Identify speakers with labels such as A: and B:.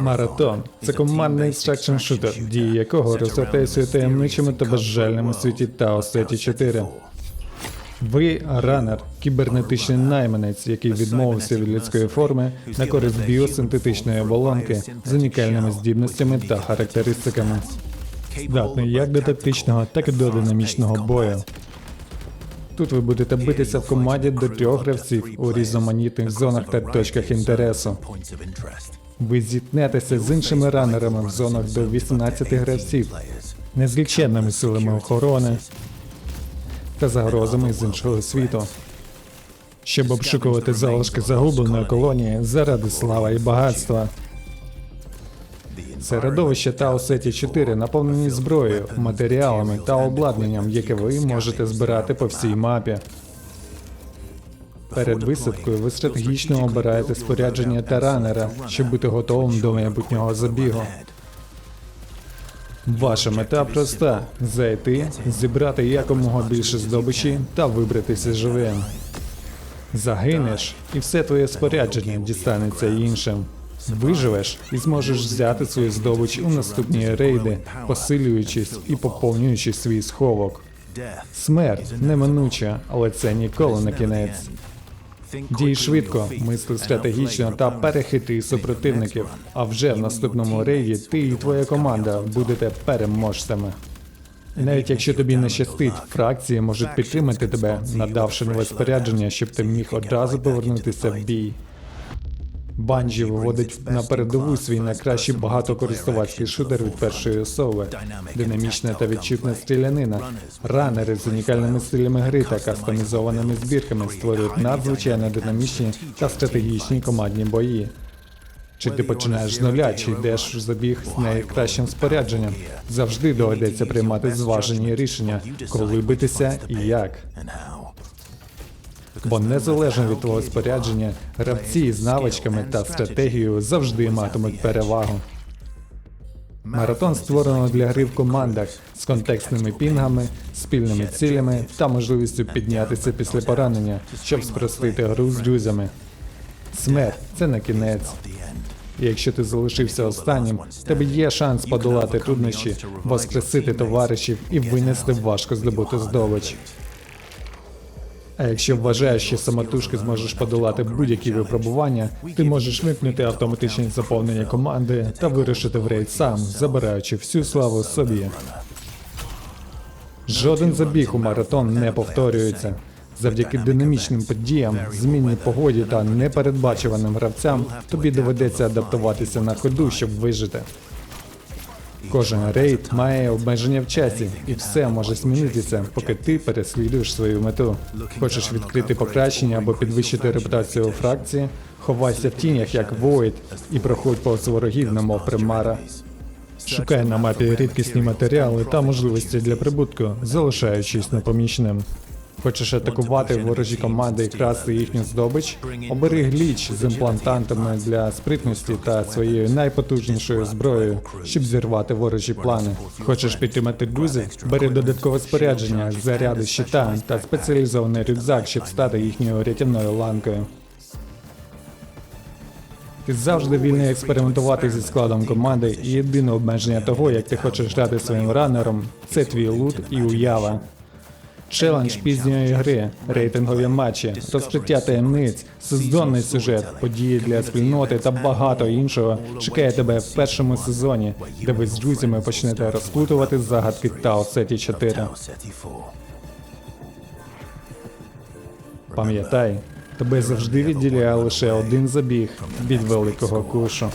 A: Маратон це командний екстракшн шутер, дії якого розгортається у таємничому та безжальному світі Тао Сеті 4. Ви ранер, кібернетичний найманець, який відмовився від людської форми на користь біосинтетичної оболонки з унікальними здібностями та характеристиками, здатний як до тактичного, так і до динамічного бою. Тут ви будете битися в команді до трьох гравців у різноманітних зонах та точках інтересу. Ви зіткнетеся з іншими ранерами в зонах до 18 гравців, незліченними силами охорони та загрозами з іншого світу. Щоб обшукувати залишки загубленої колонії заради слава і багатства. Середовище та Осеті 4 наповнені зброєю, матеріалами та обладнанням, яке ви можете збирати по всій мапі. Перед висадкою ви стратегічно обираєте спорядження та ранера, щоб бути готовим до майбутнього забігу. Ваша мета проста: зайти, зібрати якомога більше здобичі та вибратися живим. Загинеш, і все твоє спорядження дістанеться іншим. Виживеш і зможеш взяти свою здобич у наступні рейди, посилюючись і поповнюючи свій сховок. Смерть неминуча, але це ніколи не кінець. Дій швидко, мисли стратегічно та перехити супротивників. А вже в наступному рейді ти і твоя команда будете переможцями. Навіть якщо тобі не щастить, фракції можуть підтримати тебе, надавши нове спорядження, щоб ти міг одразу повернутися в бій. Банджі виводить на передову свій найкращий багатокористувацький шутер від першої особи, динамічна та відчутна стрілянина. Ранери з унікальними стилями гри та кастомізованими збірками створюють надзвичайно динамічні та стратегічні командні бої. Чи ти починаєш з нуля, чи йдеш в забіг з найкращим спорядженням? Завжди доведеться приймати зважені рішення, коли битися і як. Бо незалежно від твого спорядження, гравці з навичками та стратегією завжди матимуть перевагу. Маратон створено для гри в командах з контекстними пінгами, спільними цілями та можливістю піднятися після поранення, щоб спростити гру з друзями. Смерть це не кінець. Якщо ти залишився останнім, тебе є шанс подолати труднощі, воскресити товаришів і винести важко здобуту здобич. А якщо вважаєш, що самотужки зможеш подолати будь-які випробування, ти можеш вимкнути автоматичне заповнення команди та вирушити в рейд сам, забираючи всю славу собі. Жоден забіг у маратон не повторюється. Завдяки динамічним подіям, змінній погоді та непередбачуваним гравцям тобі доведеться адаптуватися на ходу, щоб вижити. Кожен рейд має обмеження в часі, і все може змінитися, поки ти переслідуєш свою мету. Хочеш відкрити покращення або підвищити репутацію у фракції, ховайся в тінях як Void і проходь повз ворогів, немов примара. Шукай на мапі рідкісні матеріали та можливості для прибутку, залишаючись непомічним. Хочеш атакувати ворожі команди і красти їхню здобич? Обери гліч з імплантантами для спритності та своєю найпотужнішою зброєю, щоб зірвати ворожі плани. Хочеш підтримати друзів? Бери додаткове спорядження, заряди щита та спеціалізований рюкзак, щоб стати їхньою рятівною ланкою. Ти завжди вільний експериментувати зі складом команди, і єдине обмеження того, як ти хочеш грати своїм ранером, це твій лут і уява. Челендж пізньої гри, рейтингові матчі, розкриття таємниць, сезонний сюжет, події для спільноти та багато іншого чекає тебе в першому сезоні, де ви з друзями почнете розплутувати загадки Tao Ceti 4. Пам'ятай, тебе завжди відділяє лише один забіг від великого кушу.